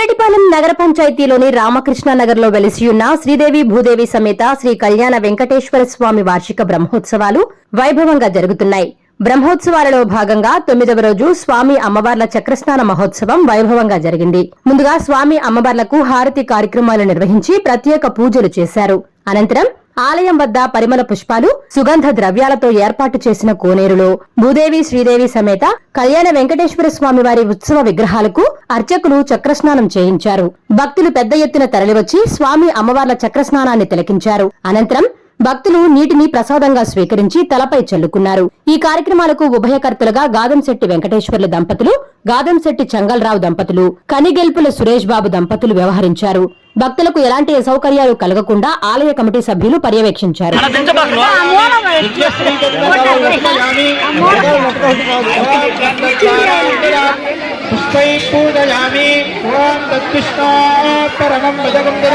ఇరటిపాలెం నగర పంచాయతీలోని రామకృష్ణ నగర్లో వెలిసియున్న శ్రీదేవి భూదేవి సమేత శ్రీ కళ్యాణ వెంకటేశ్వర స్వామి వార్షిక బ్రహ్మోత్సవాలు వైభవంగా జరుగుతున్నాయి. బ్రహ్మోత్సవాలలో భాగంగా తొమ్మిదవ రోజు స్వామి అమ్మవార్ల చక్రస్నాన మహోత్సవం వైభవంగా జరిగింది. ముందుగా స్వామి అమ్మవార్లకు హారతి కార్యక్రమాలు నిర్వహించి ప్రత్యేక పూజలు చేశారు. అనంతరం ఆలయం వద్ద పరిమళ పుష్పాలు సుగంధ ద్రవ్యాలతో ఏర్పాటు చేసిన కోనేరులో భూదేవి శ్రీదేవి సమేత కళ్యాణ వెంకటేశ్వర స్వామి వారి ఉత్సవ విగ్రహాలకు అర్చకులు చక్రస్నానం చేయించారు. భక్తులు పెద్ద ఎత్తున తరలివచ్చి స్వామి అమ్మవార్ల చక్రస్నానాన్ని తిలకించారు. అనంతరం భక్తులు నీటిని ప్రసాదంగా స్వీకరించి తలపై చల్లుకున్నారు. ఈ కార్యక్రమాలకు ఉభయకర్తలుగా గాదంశెట్టి వెంకటేశ్వర్ల దంపతులు గాదంశెట్టి చంగల్రావు దంపతులు కనిగెల్పుల సురేష్ బాబు దంపతులు వ్యవహరించారు. భక్తులకు ఎలాంటి అసౌకర్యాలు కలగకుండా ఆలయ కమిటీ సభ్యులు పర్యవేక్షించారు. పుష్పై పూజయామి ఓం తత్కృష్ణ పరమం భజగంధర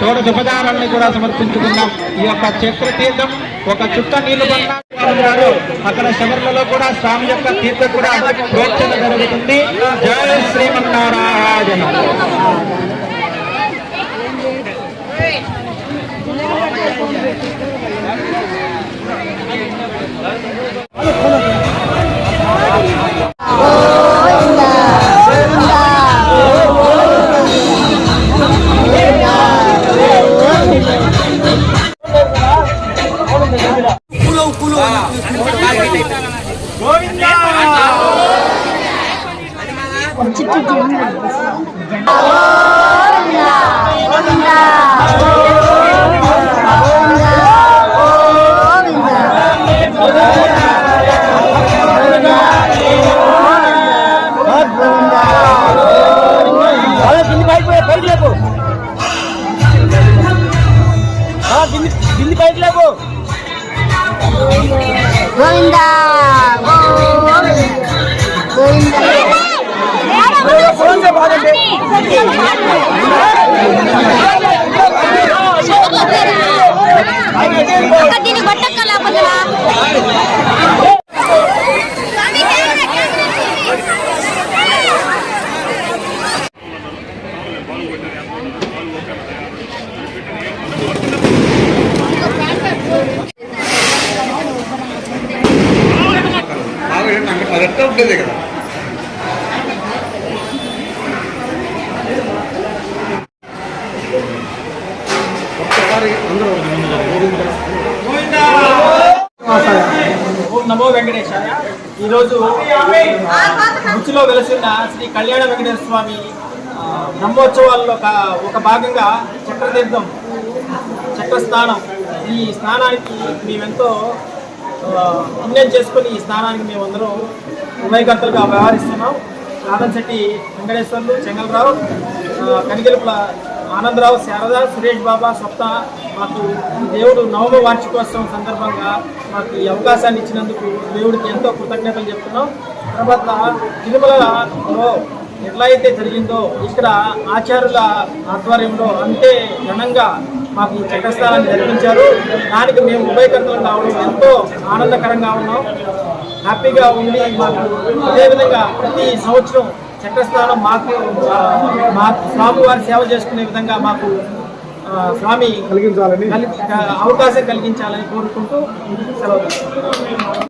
షోడశోపచారాన్ని కూడా సమర్పించుకున్నాం. ఈ యొక్క చక్రతీర్థం ఒక చుక్క నీళ్ళు పడినారు అక్కడ శబరులలో కూడా స్వామి యొక్క తీర్థం కూడా ప్రోక్షణ గోవిందా గోవిందా దీన్ని కొట్టక్కలా கோவிந்தா பட்டக்கல்லா பண்ணலாம் ఉంటుంది కదా. ఒక్కసారి అందరూ నమో వెంకటేశాయ. ఈరోజు రుచిలో వెలసిన శ్రీ కళ్యాణ వెంకటేశ్వర స్వామి బ్రహ్మోత్సవాల్లో ఒక ఒక భాగంగా చక్రతీర్థం చక్రస్నానం. ఈ స్నానానికి మేమెంతో పుణ్యం చేసుకొని ఈ స్నానానికి మేమందరం ఉమయకర్తలుగా వ్యవహరిస్తున్నాం. రాధన్శెట్టి వెంకటేశ్వర్లు చెంగలరావు ఆ, కనిగెలుపుల ఆనందరావు శారద సురేష్ బాబా సప్త. మాకు దేవుడు నవమ వార్షికోత్సవం సందర్భంగా మాకు ఈ అవకాశాన్ని ఇచ్చినందుకు దేవుడికి ఎంతో కృతజ్ఞతలు చెప్తున్నాం. తర్వాత తిరుమలలో ఎట్లా అయితే జరిగిందో ఇక్కడ ఆచార్యుల ఆధ్వర్యంలో అంతే ఘనంగా మాకు ఈ చక్రస్థానాన్ని జరిపించారు. దానికి మేము ఉభయకర్తలు కావడం ఎంతో ఆనందకరంగా ఉన్నాం. హ్యాపీగా ఉండి మాకు అదేవిధంగా ప్రతి సంవత్సరం చక్రస్నానం మాకు మా స్వామివారి సేవ చేసుకునే విధంగా మాకు స్వామి కలిగించాలని కలి- అవకాశం కలిగించాలని కోరుకుంటూ సెలవు.